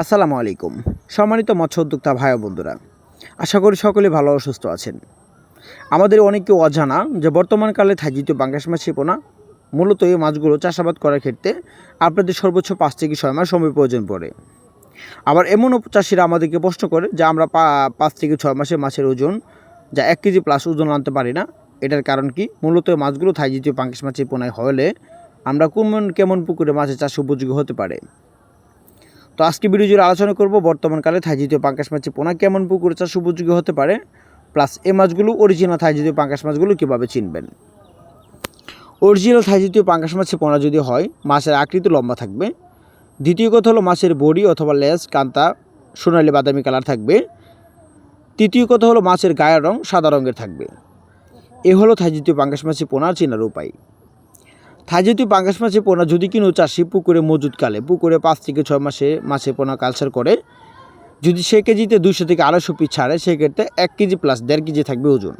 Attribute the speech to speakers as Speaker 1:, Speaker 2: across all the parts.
Speaker 1: আসসালামু আলাইকুম। সম্মানিত মৎস্য উদ্যোক্তা ভাই বন্ধুরা, আশা করি সকলে ভালো ও সুস্থ আছেন। আমাদের অনেকে অজানা যে বর্তমানকালে থাইজিত বাংলাদেশ মাছি পোনা মূলত এই মাছগুলো চাষাবাদ করার ক্ষেত্রে আপনাদের সর্বোচ্চ পাঁচ থেকে ছয় মাস সময় প্রয়োজন পড়ে। আবার এমনও চাষিরা আমাদেরকে প্রশ্ন করে যে আমরা পাঁচ থেকে ছয় মাসে মাছের ওজন যা এক কেজি প্লাস ওজন আনতে পারি না। এটার কারণ কি? মূলত মাছগুলো থাইজিতীয় পাঙ্কিশ মাছের পোনায় হলে আমরা কোন কেমন পুকুরে মাছের চাষ উপযোগী হতে পারে? তো আজকে ভিডিও জুড়ে আলোচনা করব বর্তমানকালে থাইজিতীয় পাঙ্কাশ মাছের পোনা কেমন, পুকুরে চাষ উপযোগী হতে পারে প্লাস এ মাছগুলো অরিজিনাল থাইজিতীয় পাঙ্কাশ মাছগুলো কীভাবে চিনবেন? অরিজিনাল থাইজিতীয় পাঙ্কাশ মাছের পোনা যদি হয়, মাছের আকৃতি লম্বা থাকবে। দ্বিতীয় কথা হলো মাছের বডি অথবা লেজ, কান্তা, সোনালি বাদামি কালার থাকবে। তৃতীয় কথা হলো মাছের গায়ের রং সাদা রঙের থাকবে। এ হলো থাইজিতীয় পাঙ্কাশ মাছের পোনার চেনার উপায়। থাইজিতীয় পাঙ্কাশ মাছের পোনা যদি কিনো চাষি পুকুরে মজুদকালে পুকুরে পাঁচ থেকে ছয় মাসে মাছের পোনা কালচার করে। যদি সে কেজিতে দুশো থেকে আড়াইশো পিস ছাড়ে, সেক্ষেত্রে এক কেজি প্লাস দেড় কেজি থাকবে ওজন।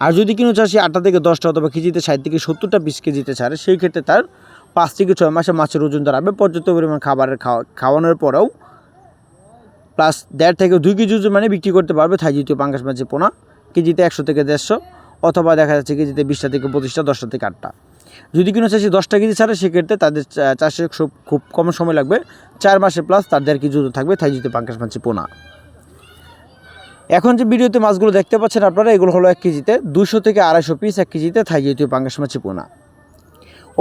Speaker 1: আর যদি কিনো চাষি আটটা থেকে দশটা অথবা কেজিতে ষাট থেকে সত্তরটা পিস কেজিতে ছাড়ে, সেই ক্ষেত্রে তার পাঁচ থেকে ছয় মাসে মাছের ওজন দাঁড়াবে। পর্যাপ্ত পরিমাণ খাবারের খাওয়া, খাওয়ানোর পরেও প্লাস দেড় থেকে দুই কেজি ওজন মানে বিক্রি করতে পারবে থাই থাইজিতীয় পাঙ্কাশ মাছের পোনা। কেজিতে একশো থেকে দেড়শো অথবা দেখা যাচ্ছে কেজিতে বিশটা থেকে পঁচিশটা, দশটা থেকে আটটা। যদি কোনো চাষি দশটা কেজি ছাড়ে, সেক্ষেত্রে তাদের চাষে খুব কম সময় লাগবে। চার মাসে প্লাস তাদের দেড় জুতো থাকবে থাকবে থাইজিতে পাঙ্কাশ মাছি পোনা। এখন যে ভিডিওতে মাছগুলো দেখতে পাচ্ছেন আপনারা, এগুলো হলো এক কেজিতে দুশো থেকে আড়াইশো পিস এক কেজিতে থাইজিতীয় পাঙ্কাশ মাছের পোনা।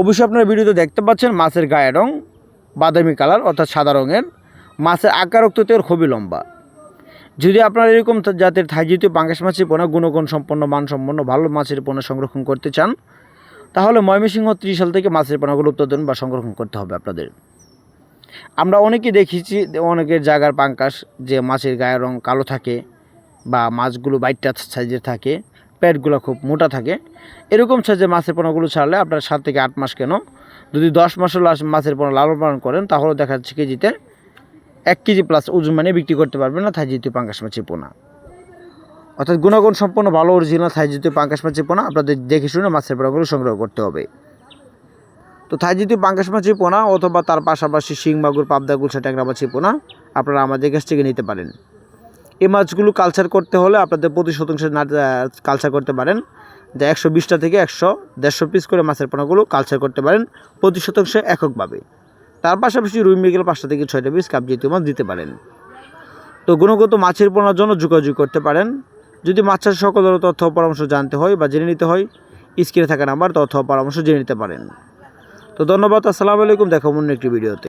Speaker 1: অবশ্যই আপনারা ভিডিওতে দেখতে পাচ্ছেন, মাছের গায়ের রং বাদামি কালার অর্থাৎ সাদা রঙের। মাছের আকার অক্ততের খুবই লম্বা। যদি আপনারা এরকম জাতের থাইজিতীয় পাঙ্গাস মাছের পোনা, গুণগুণ সম্পন্ন, মানসম্পন্ন, ভালো মাছের পোনা সংরক্ষণ করতে চান তাহলে ময়মনসিংহ ত্রিশাল থেকে মাছের পোনাগুলো উৎপাদন বা সংরক্ষণ করতে হবে আপনাদের। আমরা অনেকে দেখেছি অনেকের জায়গার পাঙ্কাস যে মাছের গায়ের রং কালো থাকে বা মাছগুলো বাইটটা সাইজের থাকে, পেটগুলো খুব মোটা থাকে। এরকম সাইজের মাছের পোনাগুলো ছাড়লে আপনার সাত থেকে আট মাস কেন? যদি দশ লাস- মাছের পোনা লালন পালন করেন, তাহলে দেখা যাচ্ছে কেজিতে এক কেজি প্লাস ওজন মানে বিক্রি করতে পারবেন না থাইজিতীয় পাঙ্কাশ মাছের পোনা। অর্থাৎ গুণাগুণ সম্পন্ন ভালো অরিজিনাল থাইজিতীয় পাঙ্কাশ মাছের পোনা আপনাদের দেখে শুনে মাছের পোনাগুলো সংগ্রহ করতে হবে। তো থাইজিতীয় পাঙ্কাশ মাছের পোনা অথবা তার পাশাপাশি শিং, মাগুর, পাবদা, গুলশা ট্যাংরা মাছের পোনা আপনারা আমাদের কাছ থেকে নিতে পারেন। এই মাছগুলো কালচার করতে হলে আপনাদের প্রতি শতাংশ কালচার করতে পারেন। যে একশো বিশটা থেকে একশো দেড়শো পিস করে মাছের পোনাগুলো কালচার করতে পারেন প্রতি শতাংশে এককভাবে। তার পাশাপাশি রুই, মৃগেল পাঁচটা থেকে ছয়টা পিস কাপ জাতীয় মাছ দিতে পারেন। তো গুণগত মাছের পোনার জন্য যোগাযোগ করতে পারেন যদি মাছ চাষের সকল ধরনের তথ্য পরামর্শ জানতে হয় বা জেনে নিতে হয়, স্ক্রিনে থাকা নাম্বার তথ্য পরামর্শ জেনে নিতে পারেন। তো ধন্যবাদ, আসসালামু আলাইকুম, দেখো অন্য একটি ভিডিওতে।